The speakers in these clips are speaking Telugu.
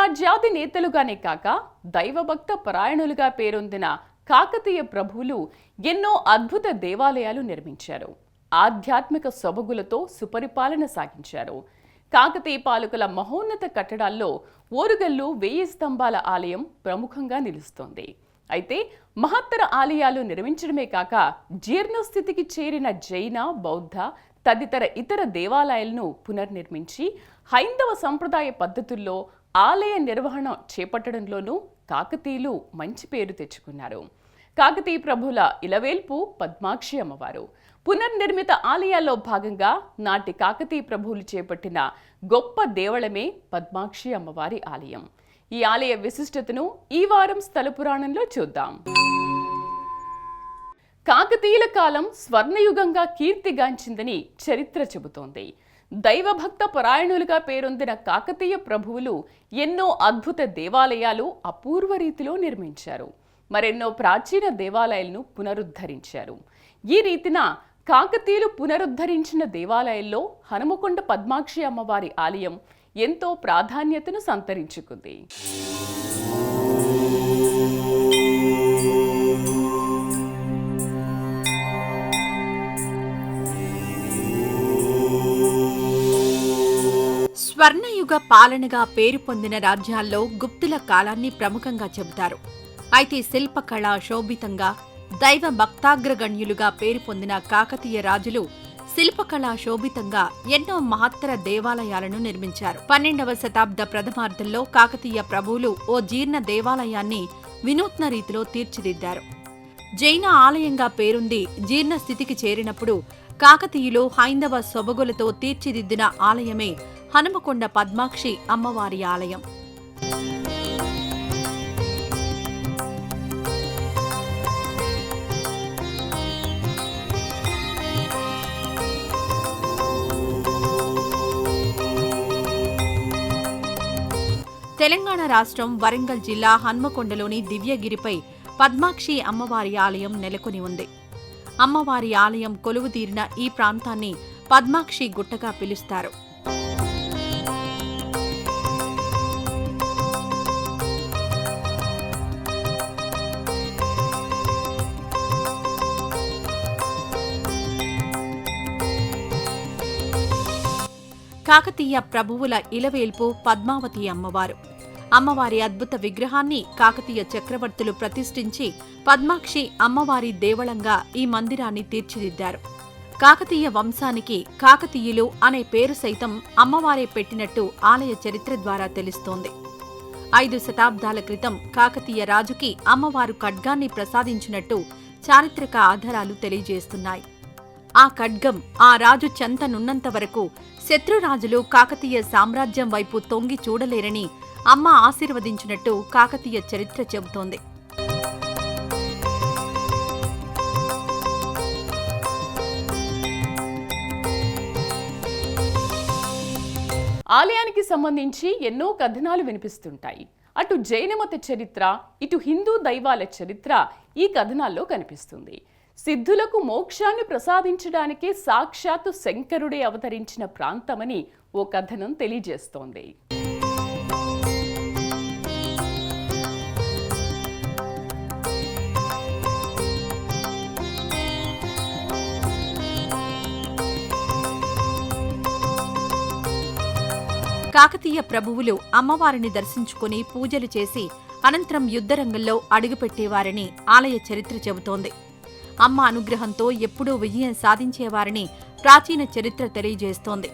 స్వరాజ్యాది నేతలుగానే కాక దైవభక్త పరాయణులుగా పేరొందిన కాకతీయ ప్రభువులు ఎన్నో అద్భుత దేవాలయాలు నిర్మించారు. ఆధ్యాత్మిక సొబగులతో సుపరిపాలన సాగించారు. కాకతీయ పాలకుల మహోన్నత కట్టడాల్లో ఓరుగల్లు వెయ్యి స్తంభాల ఆలయం ప్రముఖంగా నిలుస్తోంది. అయితే మహత్తర ఆలయాలు నిర్మించడమే కాక జీర్ణస్థితికి చేరిన జైన బౌద్ధ తదితర ఇతర దేవాలయాలను పునర్నిర్మించి హైందవ సంప్రదాయ పద్ధతుల్లో ఆలయ నిర్వహణ చేపట్టడంలోనూ కాకతీయులు మంచి పేరు తెచ్చుకున్నారు. కాకతీయ ప్రభుల ఇలవేల్పు పద్మాక్షి అమ్మవారు. పునర్నిర్మిత ఆలయాల్లో భాగంగా నాటి కాకతీయ ప్రభువులు చేపట్టిన గొప్ప దేవళమే పద్మాక్షి అమ్మవారి ఆలయం. ఈ ఆలయ విశిష్టతను ఈ వారం స్థల పురాణంలో చూద్దాం. కాకతీయుల కాలం స్వర్ణయుగంగా కీర్తిగాంచిందని చరిత్ర చెబుతోంది. దైవభక్త పరాయణులుగా పేరొందిన కాకతీయ ప్రభువులు ఎన్నో అద్భుత దేవాలయాలు అపూర్వ రీతిలో నిర్మించారు. మరెన్నో ప్రాచీన దేవాలయాలను పునరుద్ధరించారు. ఈ రీతిన కాకతీయులు పునరుద్ధరించిన దేవాలయాల్లో హనుమకొండ పద్మాక్షి అమ్మవారి ఆలయం ఎంతో ప్రాధాన్యతను సంతరించుకుంది. స్వర్ణయుగ పాలనగా పేరు పొందిన రాజ్యాల్లో గుప్తుల కాలాన్ని ప్రముఖంగా చెబుతారు. అయితే శిల్పకళ శోభితంగా దైవ భక్తాగ్రగణ్యులుగా పేరు పొందిన కాకతీయ రాజులు శిల్పకళా శోభితంగా ఎన్నో మహత్తర దేవాలయాలను నిర్మించారు. పన్నెండవ శతాబ్ద ప్రథమార్థంలో కాకతీయ ప్రభువులు ఓ జీర్ణ దేవాలయాన్ని వినూత్న రీతిలో తీర్చిదిద్దారు. జైన ఆలయంగా పేరుంది జీర్ణ స్థితికి చేరినప్పుడు కాకతీయులు హైందవ సొబగులతో తీర్చిదిద్దిన ఆలయమే హనుమకొండ పద్మాక్షి అమ్మవారి ఆలయం. తెలంగాణ రాష్ట్రం వరంగల్ జిల్లా హన్మకొండలోని దివ్యగిరిపై పద్మాక్షి అమ్మవారి ఆలయం నెలకొని ఉంది. అమ్మవారి ఆలయం కొలువుదీరిన ఈ ప్రాంతాన్ని పద్మాక్షి గుట్టగా పిలుస్తారు. కాకతీయ ప్రభువుల ఇలవేల్పు పద్మావతి అమ్మవారు. అమ్మవారి అద్భుత విగ్రహాన్ని కాకతీయ చక్రవర్తులు ప్రతిష్ఠించి పద్మాక్షి అమ్మవారి దేవళంగా ఈ మందిరాన్ని తీర్చిదిద్దారు. కాకతీయ వంశానికి కాకతీయులు అనే పేరు సైతం అమ్మవారే పెట్టినట్టు ఆలయ చరిత్ర ద్వారా తెలుస్తోంది. ఐదు శతాబ్దాల క్రితం కాకతీయ రాజుకి అమ్మవారు ఖడ్గాన్ని ప్రసాదించినట్టు చారిత్రక ఆధారాలు తెలియజేస్తున్నాయి. ఆ ఖడ్గం ఆ రాజు చెంతనున్నంత వరకు శత్రురాజులు కాకతీయ సామ్రాజ్యం వైపు తొంగి చూడలేరని అమ్మ ఆశీర్వదించినట్టు కాకతీయ చరిత్ర చెబుతోంది. ఆలయానికి సంబంధించి ఎన్నో కథనాలు వినిపిస్తుంటాయి. అటు జైనమత చరిత్ర ఇటు హిందూ దైవాల చరిత్ర ఈ కథనాల్లో కనిపిస్తుంది. సిద్ధులకు మోక్షాన్ని ప్రసాదించడానికే సాక్షాత్తు శంకరుడే అవతరించిన ప్రాంతమని ఓ కథనం తెలియజేస్తోంది. కాకతీయ ప్రభువులు అమ్మవారిని దర్శించుకుని పూజలు చేసి అనంతరం యుద్ధరంగంలో అడుగుపెట్టేవారని ఆలయ చరిత్ర చెబుతోంది. అమ్మ అనుగ్రహంతో ఎప్పుడూ విజయం సాధించేవారని ప్రాచీన చరిత్ర తెలియజేస్తోంది.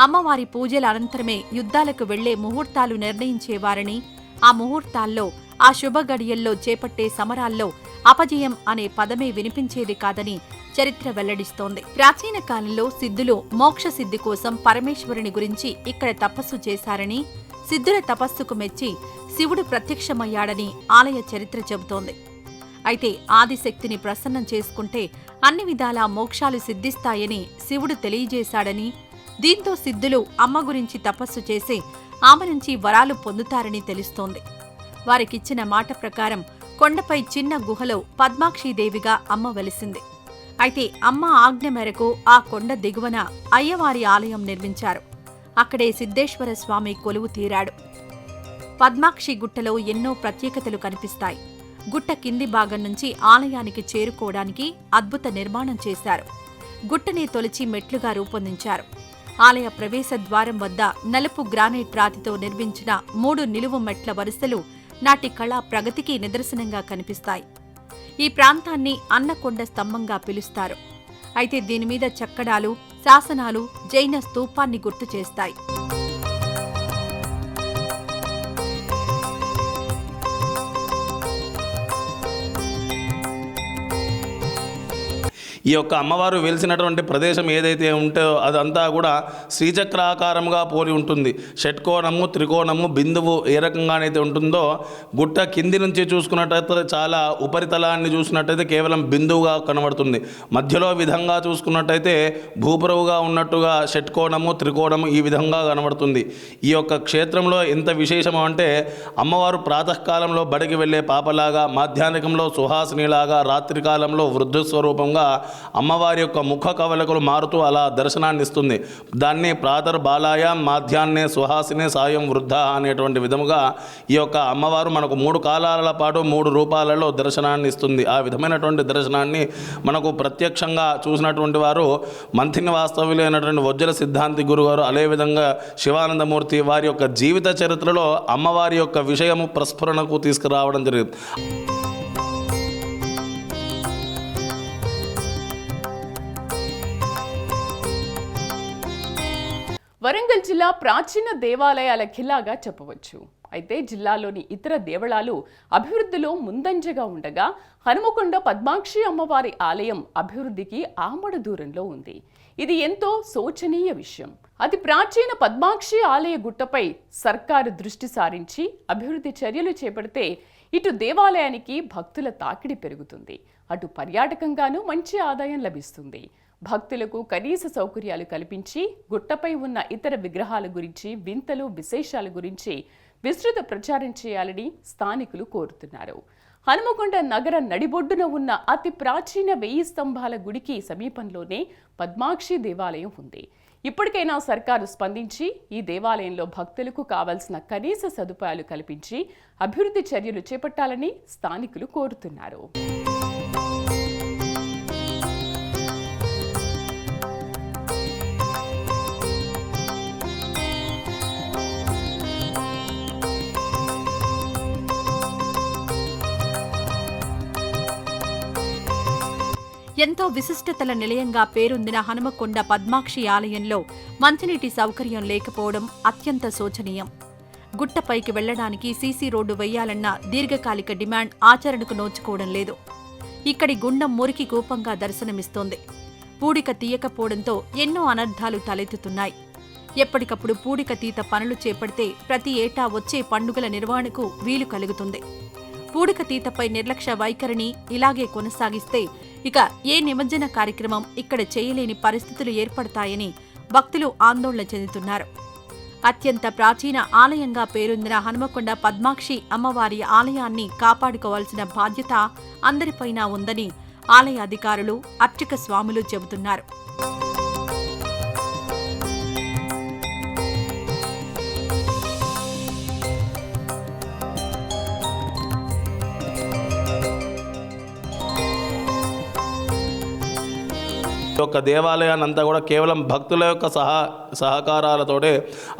అమ్మవారి పూజల అనంతరమే యుద్ధాలకు వెళ్ళే ముహూర్తాలు నిర్ణయించేవారని ఆ ముహూర్తాల్లో ఆ శుభ గడియల్లో చేపట్టే సమరాల్లో అపజయం అనే పదమే వినిపించేది కాదని చరిత్ర వెల్లడిస్తోంది. ప్రాచీన కాలంలో సిద్ధులు మోక్ష సిద్ధి కోసం పరమేశ్వరుని గురించి ఇక్కడ తపస్సు చేశారని సిద్ధుల తపస్సుకు మెచ్చి శివుడు ప్రత్యక్షమయ్యాడని ఆలయ చరిత్ర చెబుతోంది. అయితే ఆదిశక్తిని ప్రసన్నం చేసుకుంటే అన్ని విధాలా మోక్షాలు సిద్ధిస్తాయని శివుడు తెలియజేశాడని దీంతో సిద్ధులు అమ్మ గురించి తపస్సు చేసి ఆమె నుంచి వరాలు పొందుతారని తెలుస్తోంది. వారికిచ్చిన మాట ప్రకారం కొండపై చిన్న గుహలో పద్మాక్షీదేవిగా అమ్మ వెలిసింది. అయితే అమ్మ ఆజ్ఞ మేరకు ఆ కొండ దిగువన అయ్యవారి ఆలయం నిర్మించారు. అక్కడే సిద్ధేశ్వర స్వామి కొలువు తీరాడు. పద్మాక్షి గుట్టలో ఎన్నో ప్రత్యేకతలు కనిపిస్తాయి. గుట్ట కింది భాగం నుంచి ఆలయానికి చేరుకోవడానికి అద్భుత నిర్మాణం చేశారు. గుట్టని తొలిచి మెట్లుగా రూపొందించారు. ఆలయ ప్రవేశ ద్వారం వద్ద నలుపు గ్రానైట్ రాతితో నిర్మించిన మూడు నిలువు మెట్ల వరుసలు నాటి కళా ప్రగతికి నిదర్శనంగా కనిపిస్తాయి. ఈ ప్రాంతాన్ని అన్నకొండ స్తంభంగా పిలుస్తారు. అయితే దీని మీద చక్కడాలు శాసనాలు జైన స్తూపాన్ని గుర్తు చేస్తాయి. ఈ యొక్క అమ్మవారు వెలిసినటువంటి ప్రదేశం ఏదైతే ఉంటో అదంతా కూడా శ్రీచక్రాకారంగా పోలి ఉంటుంది. షట్కోణము త్రికోణము బిందువు ఏ రకంగానైతే ఉంటుందో గుట్ట కింది నుంచి చూసుకున్నట్టయితే చాలా ఉపరితలాన్ని చూసినట్టయితే కేవలం బిందువుగా కనబడుతుంది. మధ్యలో విధంగా చూసుకున్నట్టయితే భూపురవుగా ఉన్నట్టుగా షట్కోణము త్రికోణము ఈ విధంగా కనబడుతుంది. ఈ యొక్క క్షేత్రంలో ఎంత విశేషం అంటే అమ్మవారు ప్రాతకాలంలో బడికి వెళ్ళే పాపలాగా మాధ్యాహ్నికంలో సుహాసినిలాగా రాత్రికాలంలో వృద్ధస్వరూపంగా అమ్మవారి యొక్క ముఖ కవలకలు మారుతూ అలా దర్శనాన్ని ఇస్తుంది దాన్ని ప్రాతర్ బాలాయ మాధ్యాన్నే సుహాసినే సాయం వృద్ధ అనేటువంటి విధముగా ఈ యొక్క అమ్మవారు మనకు మూడు కాలాల పాటు మూడు రూపాలలో దర్శనాన్ని ఇస్తుంది ఆ విధమైనటువంటి దర్శనాన్ని మనకు ప్రత్యక్షంగా చూసినటువంటి వారు మంథిని వాస్తవ్యులైనటువంటి వజ్ర సిద్ధాంతి గురుగారు అదేవిధంగా శివానందమూర్తి వారి యొక్క జీవిత చరిత్రలో అమ్మవారి యొక్క విషయము ప్రస్ఫురణకు తీసుకురావడం జరిగింది. వరంగల్ జిల్లా ప్రాచీన దేవాలయాల ఖిల్లాగా చెప్పవచ్చు. అయితే జిల్లాలోని ఇతర దేవళాలు అభివృద్ధిలో ముందంజగా ఉండగా హనుమకొండ పద్మాక్షి అమ్మవారి ఆలయం అభివృద్ధికి ఆమడ దూరంలో ఉంది. ఇది ఎంతో శోచనీయ విషయం. అతి ప్రాచీన పద్మాక్షి ఆలయ గుట్టపై సర్కారు దృష్టి సారించి అభివృద్ధి చర్యలు చేపడితే ఇటు దేవాలయానికి భక్తుల తాకిడి పెరుగుతుంది. అటు పర్యాటకంగానూ మంచి ఆదాయం లభిస్తుంది. భక్తులకు కనీస సౌకర్యాలు కల్పించి గుట్టపై ఉన్న ఇతర విగ్రహాల గురించి వింతలు విశేషాల గురించి విస్తృత ప్రచారం చేయాలని స్థానికులు కోరుతున్నారు. హనుమకొండ నగర నడిబొడ్డున ఉన్న అతి ప్రాచీన వెయ్యి స్తంభాల గుడికి సమీపంలోనే పద్మాక్షి దేవాలయం ఉంది. ఇప్పటికైనా సర్కారు స్పందించి ఈ దేవాలయంలో భక్తులకు కావలసిన కనీస సదుపాయాలు కల్పించి అభివృద్ధి చర్యలు చేపట్టాలని స్థానికులు కోరుతున్నారు. ఎంతో విశిష్టతల నిలయంగా పేరొందిన హనుమకొండ పద్మాక్షి ఆలయంలో మంచినీటి సౌకర్యం లేకపోవడం అత్యంత శోచనీయం. గుట్టపైకి వెళ్ళడానికి సీసీ రోడ్డు వేయాలన్న దీర్ఘకాలిక డిమాండ్ ఆచరణకు నోచుకోవడం లేదు. ఇక్కడి గుండం మురికి కూపంగా దర్శనమిస్తోంది. పూడిక తీయకపోవడంతో ఎన్నో అనర్థాలు తలెత్తుతున్నాయి. ఎప్పటికప్పుడు పూడిక తీత పనులు చేపడితే ప్రతి ఏటా వచ్చే పండుగల నిర్వహణకు వీలు కలుగుతుంది. పూడిక తీతపై నిర్లక్ష్య వైఖరిని ఇలాగే కొనసాగిస్తే ఇక ఏ నిమజ్జన కార్యక్రమం ఇక్కడ చేయలేని పరిస్థితులు ఏర్పడతాయని భక్తులు ఆందోళన చెందుతున్నారు. అత్యంత ప్రాచీన ఆలయంగా పేరొందిన హనుమకొండ పద్మాక్షి అమ్మవారి ఆలయాన్ని కాపాడుకోవాల్సిన బాధ్యత అందరిపైనా ఉందని ఆలయ అధికారులు అర్చక స్వాములు చెబుతున్నారు. యొక్క దేవాలయాన్ని అంతా కూడా కేవలం భక్తుల యొక్క సహా సహకారాలతోటే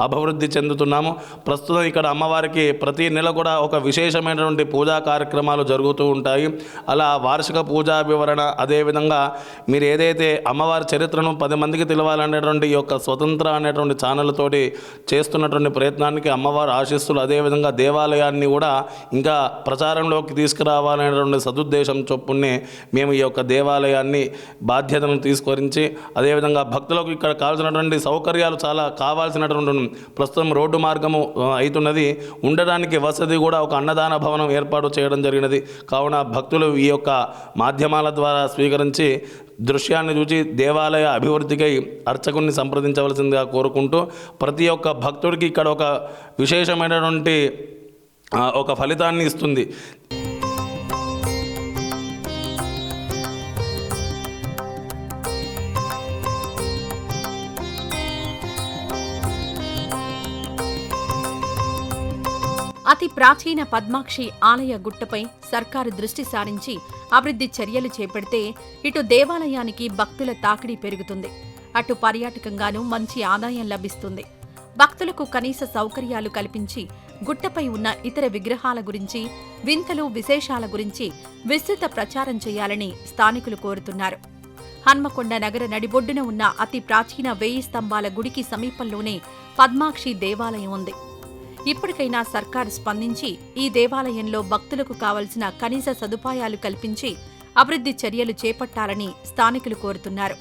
అభివృద్ధి చెందుతున్నాము. ప్రస్తుతం ఇక్కడ అమ్మవారికి ప్రతి నెల కూడా ఒక విశేషమైనటువంటి పూజా కార్యక్రమాలు జరుగుతూ ఉంటాయి. అలా వార్షిక పూజా వివరణ అదేవిధంగా మీరు ఏదైతే అమ్మవారి చరిత్రను పది మందికి తెలవాలనేటువంటి ఈ యొక్క స్వతంత్ర అనేటువంటి ఛానల్ చేస్తున్నటువంటి ప్రయత్నానికి అమ్మవారు ఆశిస్తులు. అదేవిధంగా దేవాలయాన్ని కూడా ఇంకా ప్రచారంలోకి తీసుకురావాలనేటువంటి సదుద్దేశం చొప్పునే మేము ఈ యొక్క దేవాలయాన్ని బాధ్యతను తీసుకు తీసుకొరించి అదేవిధంగా భక్తులకు ఇక్కడ కావాల్సినటువంటి సౌకర్యాలు చాలా కావాల్సినటువంటి ప్రస్తుతం రోడ్డు మార్గము అవుతున్నది ఉండడానికి వసతి కూడా ఒక అన్నదాన భవనం ఏర్పాటు చేయడం జరిగినది. కావున భక్తులు ఈ యొక్క మాధ్యమాల ద్వారా స్వీకరించి దృశ్యాన్ని చూసి దేవాలయ అభివృద్ధికై అర్చకుని సంప్రదించవలసిందిగా కోరుకుంటూ ప్రతి ఒక్క భక్తుడికి ఇక్కడ ఒక విశేషమైనటువంటి ఒక ఫలితాన్ని ఇస్తుంది. అతి ప్రాచీన పద్మాక్షి ఆలయ గుట్టపై సర్కారు దృష్టి సారించి అభివృద్ధి చర్యలు చేపడితే ఇటు దేవాలయానికి భక్తుల తాకిడి పెరుగుతుంది. అటు పర్యాటకంగానూ మంచి ఆదాయం లభిస్తుంది. భక్తులకు కనీస సౌకర్యాలు కల్పించి గుట్టపై ఉన్న ఇతర విగ్రహాల గురించి వింతలు విశేషాల గురించి విస్తృత ప్రచారం చేయాలని స్థానికులు కోరుతున్నారు. హన్మకొండ నగర నడిబొడ్డున ఉన్న అతి ప్రాచీన వేయి స్తంభాల గుడికి సమీపంలోనే పద్మాక్షి దేవాలయం ఉంది. ఇప్పటికైనా సర్కారు స్పందించి ఈ దేవాలయంలో భక్తులకు కావలసిన కనీస సదుపాయాలు కల్పించి అభివృద్ధి చర్యలు చేపట్టాలని స్థానికులు కోరుతున్నారు.